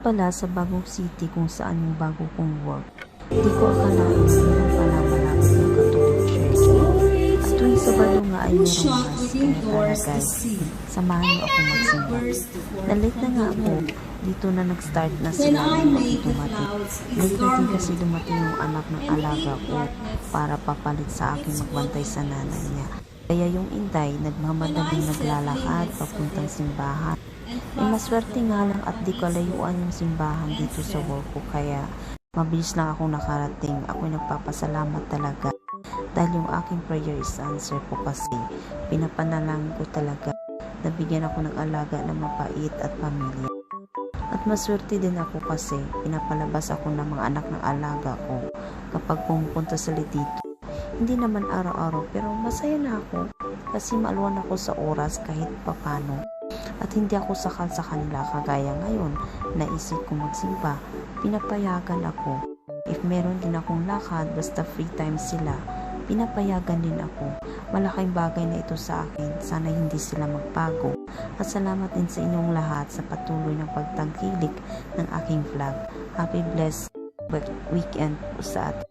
pala sa Bagong City kung saan yung bago kong work. Di ko akalain na meron pala malapit yung Catholic Church. At tuwing Sabado nga ay meron mas kaya guys, samahan niyo ako magsimba. Nalit na nga ako, dito na nag-start na sila ng dumating. Late na din kasi dumating yung anak ng alaga ko para papalit sa akin magbantay sa nanay niya. Kaya yung inday, nagmamadaling naglalakad papuntang simbahan. Maswerte nga lang at di kalayuan yung simbahan dito sa work ko kaya mabilis lang ako nakarating. Ako nagpapasalamat talaga dahil yung aking prayer is answer po kasi pinapanalangin ko talaga nabigyan ako ng alaga na mapait at pamilya. At maswerte din ako kasi pinapalabas ako ng mga anak ng alaga ko kapag pumupunta sila dito. Hindi naman araw-araw pero masaya na ako kasi maaluan ako sa oras kahit papano. At hindi ako sakal sa kanila kagaya ngayon. Naisip ko magsimba. Pinapayagan ako. If meron din akong lakad basta free time sila, pinapayagan din ako. Malaking bagay na ito sa akin. Sana hindi sila magbago. At salamat din sa inyong lahat sa patuloy ng pagtangkilik ng aking vlog. Happy blessed weekend po sa atin.